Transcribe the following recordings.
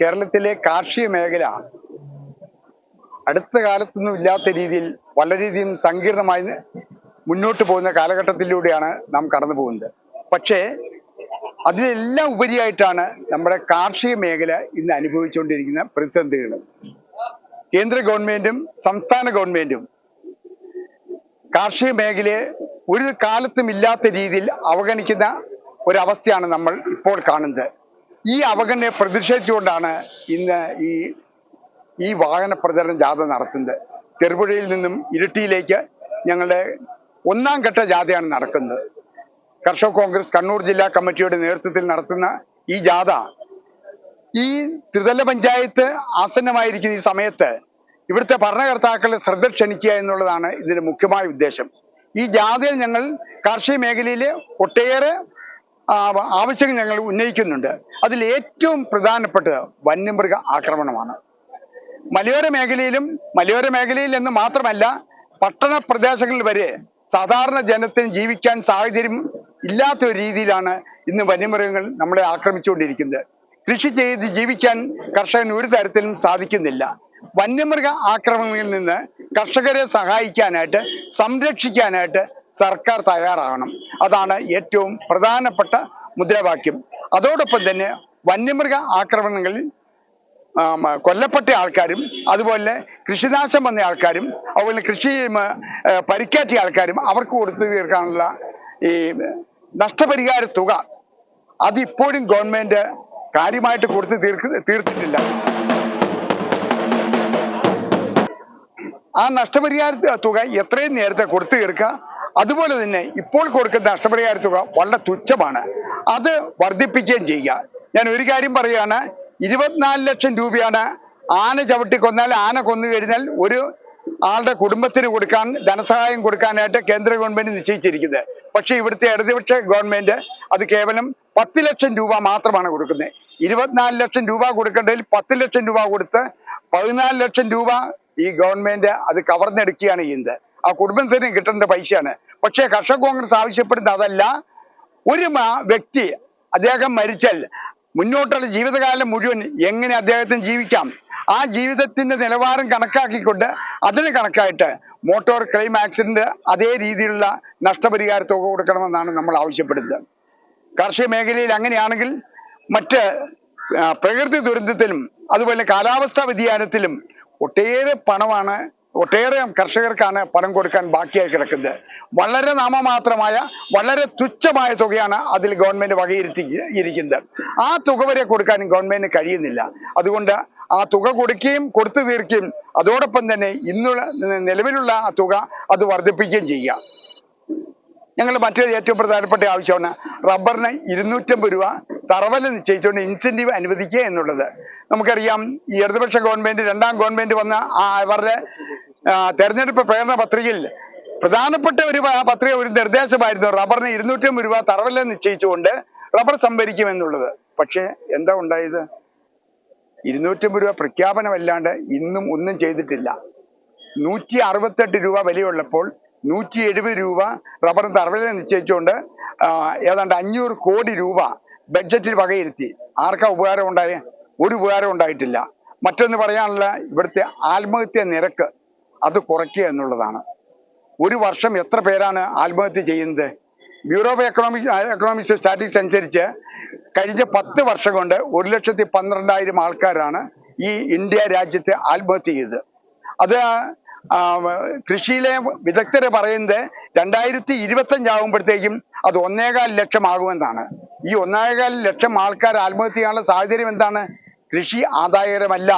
കേരളത്തിലെ കാർഷിക മേഖല അടുത്ത കാലത്തൊന്നും ഇല്ലാത്ത രീതിയിൽ വളരെയധികം സങ്കീർണമായി മുന്നോട്ട് പോകുന്ന കാലഘട്ടത്തിലൂടെയാണ് നാം കടന്നു പോകുന്നത്. പക്ഷേ അതിലെല്ലാം ഉപരിയായിട്ടാണ് നമ്മുടെ കാർഷിക മേഖല ഇന്ന് അനുഭവിച്ചുകൊണ്ടിരിക്കുന്ന പ്രതിസന്ധികൾ. കേന്ദ്ര ഗവൺമെന്റും സംസ്ഥാന ഗവൺമെന്റും കാർഷിക മേഖലയെ ഒരു കാലത്തും ഇല്ലാത്ത രീതിയിൽ അവഗണിക്കുന്ന ഒരവസ്ഥയാണ് നമ്മൾ ഇപ്പോൾ കാണുന്നത്. ഈ അവഗണനയെ പ്രതിഷേധിച്ചുകൊണ്ടാണ് ഇന്ന് ഈ ഈ വാഹന പ്രചരണ ജാഥ നടത്തുന്നത്. ചെറുപുഴയിൽ നിന്നും ഇരിട്ടിയിലേക്ക് ഞങ്ങളുടെ ഒന്നാം ഘട്ട ജാഥയാണ് നടക്കുന്നത്. കർഷക കോൺഗ്രസ് കണ്ണൂർ ജില്ലാ കമ്മിറ്റിയുടെ നേതൃത്വത്തിൽ നടത്തുന്ന ഈ ജാഥ ഈ ത്രിതല പഞ്ചായത്ത് ആസന്നമായിരിക്കുന്ന ഈ സമയത്ത് ഇവിടുത്തെ ഭരണകർത്താക്കളെ ശ്രദ്ധ ക്ഷണിക്കുക എന്നുള്ളതാണ് ഇതിന്റെ മുഖ്യമായ ഉദ്ദേശം. ഈ ജാഥയിൽ ഞങ്ങൾ കാർഷിക മേഖലയിലെ ഒട്ടേറെ ആവശ്യങ്ങൾ ഞങ്ങൾ ഉന്നയിക്കുന്നുണ്ട്. അതിൽ ഏറ്റവും പ്രധാനപ്പെട്ടത് വന്യമൃഗ ആക്രമണമാണ്. മലയോര മേഖലയിലും മലയോര മേഖലയിൽ എന്ന് മാത്രമല്ല പട്ടണ പ്രദേശങ്ങളിൽ വരെ സാധാരണ ജനത്തിന് ജീവിക്കാൻ സാഹചര്യം ഇല്ലാത്ത ഒരു രീതിയിലാണ് ഇന്ന് വന്യമൃഗങ്ങൾ നമ്മളെ ആക്രമിച്ചുകൊണ്ടിരിക്കുന്നത്. കൃഷി ചെയ്ത് ജീവിക്കാൻ കർഷകന് ഒരു തരത്തിലും സാധിക്കുന്നില്ല. വന്യമൃഗ ആക്രമണങ്ങളിൽ നിന്ന് കർഷകരെ സഹായിക്കാനായിട്ട് സംരക്ഷിക്കാനായിട്ട് സർക്കാർ തയ്യാറാകണം. അതാണ് ഏറ്റവും പ്രധാനപ്പെട്ട മുദ്രാവാക്യം. അതോടൊപ്പം തന്നെ വന്യമൃഗ ആക്രമണങ്ങളിൽ കൊല്ലപ്പെട്ട ആൾക്കാരും അതുപോലെ കൃഷിനാശം വന്ന ആൾക്കാരും അതുപോലെ കൃഷി പരിക്കേറ്റിയ പരിക്കേറ്റ ആൾക്കാരും അവർക്ക് കൊടുത്തു തീർക്കാനുള്ള ഈ നഷ്ടപരിഹാര തുക അതിപ്പോഴും ഗവൺമെന്റ് കാര്യമായിട്ട് കൊടുത്തു തീർക്ക് തീർത്തിട്ടില്ല. ആ നഷ്ടപരിഹാര തുക എത്രയും നേരത്തെ കൊടുത്തു തീർക്കുക. അതുപോലെ തന്നെ ഇപ്പോൾ കൊടുക്കുന്ന നഷ്ടപരിഹാര തുക വളരെ തുച്ഛമാണ്. അത് വർദ്ധിപ്പിക്കുകയും ചെയ്യുക. ഞാൻ ഒരു കാര്യം പറയുകയാണ്. ഇരുപത്തിനാല് ലക്ഷം രൂപയാണ് ആന ചവിട്ടി കൊന്നാൽ ആന കൊന്നു കഴിഞ്ഞാൽ ഒരു ആളുടെ കുടുംബത്തിന് കൊടുക്കാൻ ധനസഹായം കൊടുക്കാനായിട്ട് കേന്ദ്ര ഗവൺമെന്റ് നിശ്ചയിച്ചിരിക്കുന്നത്. പക്ഷേ ഇവിടുത്തെ ഇടതുപക്ഷ ഗവൺമെന്റ് അത് കേവലം പത്ത് ലക്ഷം രൂപ മാത്രമാണ് കൊടുക്കുന്നത്. ഇരുപത്തിനാല് ലക്ഷം രൂപ കൊടുക്കേണ്ടതിൽ പത്ത് ലക്ഷം രൂപ കൊടുത്ത് പതിനാല് ലക്ഷം രൂപ ഈ ഗവൺമെന്റ് അത് കവർന്നെടുക്കുകയാണ് ചെയ്യുന്നത്. ആ കുടുംബത്തിന് കിട്ടേണ്ട പൈസയാണ്. പക്ഷേ കർഷക കോൺഗ്രസ് ആവശ്യപ്പെടുന്നത് അതല്ല. ഒരു വ്യക്തി അദ്ദേഹം മരിച്ചാൽ മുന്നോട്ടുള്ള ജീവിതകാലം മുഴുവൻ എങ്ങനെ അദ്ദേഹത്തിന് ജീവിക്കാം? ആ ജീവിതത്തിന്റെ നിലവാരം കണക്കാക്കിക്കൊണ്ട് അതിന് കണക്കായിട്ട് മോട്ടോർ ക്ലെയിം ആക്സിഡന്റ് അതേ രീതിയിലുള്ള നഷ്ടപരിഹാര തുക കൊടുക്കണമെന്നാണ് നമ്മൾ ആവശ്യപ്പെടുന്നത്. കാർഷിക മേഖലയിൽ അങ്ങനെയാണെങ്കിൽ മറ്റ് പ്രകൃതി ദുരന്തത്തിലും അതുപോലെ കാലാവസ്ഥാ വ്യതിയാനത്തിലും ഒട്ടേറെ പണമാണ് ഒട്ടേറെ കർഷകർക്കാണ് പണം കൊടുക്കാൻ ബാക്കിയായി കിടക്കുന്നത്. വളരെ നാമമാത്രമായ വളരെ തുച്ഛമായ തുകയാണ് അതിൽ ഗവൺമെന്റ് വകയിരുത്തി ഇരിക്കുന്നത് ആ തുക വരെ കൊടുക്കാനും ഗവൺമെന്റിന് കഴിയുന്നില്ല. അതുകൊണ്ട് ആ തുക കൊടുക്കുകയും കൊടുത്തു തീർക്കുകയും അതോടൊപ്പം തന്നെ ഇന്നുള്ള നിലവിലുള്ള ആ തുക അത് വർദ്ധിപ്പിക്കുകയും ചെയ്യുക. ഞങ്ങൾ മറ്റൊരു ഏറ്റവും പ്രധാനപ്പെട്ട ആവശ്യമാണ് റബ്ബറിന് ഇരുന്നൂറ്റമ്പത് രൂപ തറവല നിശ്ചയിച്ചുകൊണ്ട് ഇൻസെന്റീവ് അനുവദിക്കുക എന്നുള്ളത്. നമുക്കറിയാം ഈ ഇടതുപക്ഷ ഗവൺമെന്റ് രണ്ടാം ഗവൺമെന്റ് വന്ന അവരുടെ തെരഞ്ഞെടുപ്പ് പ്രേരണ പത്രികയിൽ പ്രധാനപ്പെട്ട ഒരു പത്രിക ഒരു നിർദ്ദേശമായിരുന്നു. റബ്ബറിന് ഇരുന്നൂറ്റമ്പത് രൂപ തറവല നിശ്ചയിച്ചുകൊണ്ട് റബ്ബർ സംഭരിക്കും എന്നുള്ളത് പക്ഷേ എന്താ ഉണ്ടായത്? ഇരുന്നൂറ്റമ്പത് രൂപ പ്രഖ്യാപനമല്ലാണ്ട് ഇന്നും ഒന്നും ചെയ്തിട്ടില്ല. നൂറ്റി അറുപത്തെട്ട് രൂപ വിലയുള്ളപ്പോൾ നൂറ്റി എഴുപത് രൂപ റബ്ബറിന് തറവില നിശ്ചയിച്ചുകൊണ്ട് ഏതാണ്ട് അഞ്ഞൂറ് കോടി രൂപ ബഡ്ജറ്റിൽ വകയിരുത്തി. ആർക്കാ ഉപകാരം ഉണ്ടായ? ഒരു ഉപകാരം ഉണ്ടായിട്ടില്ല. മറ്റൊന്ന് പറയാനുള്ള ഇവിടുത്തെ ആത്മഹത്യ നിരക്ക് അത് കുറയ്ക്കുക എന്നുള്ളതാണ്. ഒരു വർഷം എത്ര പേരാണ് ആത്മഹത്യ ചെയ്യുന്നത്? Bureau of economic economics statics അനുസരിച്ച് കഴിഞ്ഞ പത്ത് വർഷം കൊണ്ട് ഒരു ലക്ഷത്തി പന്ത്രണ്ടായിരം ആൾക്കാരാണ് ഈ ഇന്ത്യ രാജ്യത്തെ ആത്മഹത്യ ചെയ്തത്. അത് കൃഷിയിലെ വിദഗ്ധരെ പറയുന്നത് രണ്ടായിരത്തി ഇരുപത്തഞ്ചാകുമ്പോഴത്തേക്കും അത് ഒന്നേകാൽ ലക്ഷം ആകുമെന്നാണ്. ഈ ഒന്നേകാൽ ലക്ഷം ആൾക്കാർ ആത്മഹത്യ ചെയ്യാനുള്ള സാഹചര്യം എന്താണ്? കൃഷി ആദായകരമല്ല.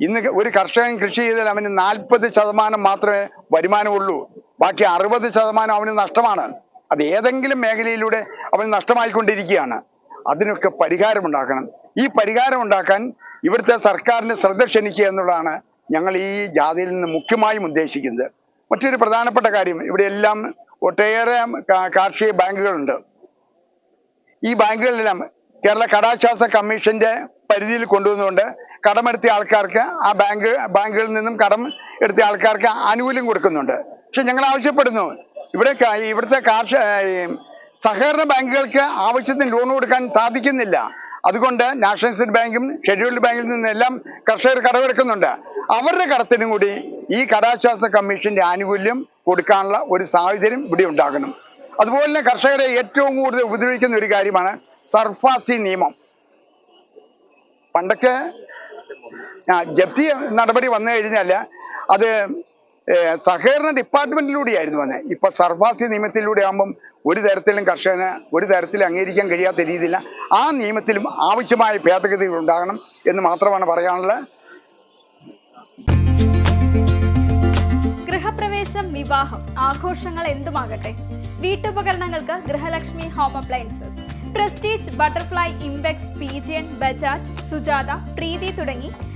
ഇന്ന് ഒരു കർഷകൻ കൃഷി ചെയ്താൽ അവന് നാൽപ്പത് ശതമാനം മാത്രമേ വരുമാനമുള്ളൂ. ബാക്കി അറുപത് ശതമാനം അവന് നഷ്ടമാണ്. അത് ഏതെങ്കിലും മേഖലയിലൂടെ അവന് നഷ്ടമായിക്കൊണ്ടിരിക്കുകയാണ്. അതിനൊക്കെ പരിഹാരം ഉണ്ടാക്കണം ഈ പരിഹാരം ഉണ്ടാക്കാൻ ഇവിടുത്തെ സർക്കാരിന്റെ ശ്രദ്ധ ക്ഷണിക്കുക എന്നുള്ളതാണ് ഞങ്ങൾ ഈ ജാഥയിൽ നിന്ന് മുഖ്യമായും ഉദ്ദേശിക്കുന്നത്. മറ്റൊരു പ്രധാനപ്പെട്ട കാര്യം ഇവിടെ എല്ലാം ഒട്ടേറെ കാർഷിക ബാങ്കുകളുണ്ട്. ഈ ബാങ്കുകളിലെല്ലാം കേരള കടാശ്വാസ കമ്മീഷന്റെ പരിധിയിൽ കൊണ്ടുവന്നുകൊണ്ട് കടമെടുത്ത ആൾക്കാർക്ക് ആ ബാങ്ക് ബാങ്കുകളിൽ നിന്നും കടം എടുത്ത ആൾക്കാർക്ക് ആനുകൂല്യം കൊടുക്കുന്നുണ്ട്. പക്ഷെ ഞങ്ങൾ ആവശ്യപ്പെടുന്നു ഇവിടെ ഇവിടുത്തെ കാർഷിക സഹകരണ ബാങ്കുകൾക്ക് ആവശ്യത്തിന് ലോൺ കൊടുക്കാൻ സാധിക്കുന്നില്ല. അതുകൊണ്ട് നാഷണൽ നാഷണലൈസ്ഡ് ബാങ്കും ഷെഡ്യൂൾഡ് ബാങ്കിൽ നിന്നെല്ലാം കർഷകർ കടമെടുക്കുന്നുണ്ട്. അവരുടെ കടത്തിനും കൂടി ഈ കടാശ്വാസ കമ്മീഷന്റെ ആനുകൂല്യം കൊടുക്കാനുള്ള ഒരു സാഹചര്യം ഇവിടെ ഉണ്ടാകണം അതുപോലെ തന്നെ കർഷകരെ ഏറ്റവും കൂടുതൽ ഉപദ്രവിക്കുന്ന ഒരു കാര്യമാണ് സർഫാസി നിയമം. പണ്ടൊക്കെ ജപ്തി നടപടി വന്നു കഴിഞ്ഞാൽ അത് സഹകരണ ഡിപ്പാർട്ട്മെന്റിലൂടെയായിരുന്നു വന്നത് ഇപ്പൊ സർഫാസി നിയമത്തിലൂടെ ആകുമ്പം ഒരു തരത്തിലും കർഷകന് ഒരു തരത്തിലും അംഗീകരിക്കാൻ കഴിയാത്ത രീതിയിൽ ആ നിയമത്തിലും ആവശ്യമായ ഭേദഗതികൾ ഉണ്ടാകണം എന്ന് മാത്രമാണ് പറയാനുള്ളത്. ഗൃഹപ്രവേശം വിവാഹം ആഘോഷങ്ങൾ എന്തുമാകട്ടെ? വീട്ടുപകരണങ്ങൾക്ക് Grihalakshmi home appliances Prestige Butterfly Impex Pigeon Bajaj Sujata Preethi തുടങ്ങി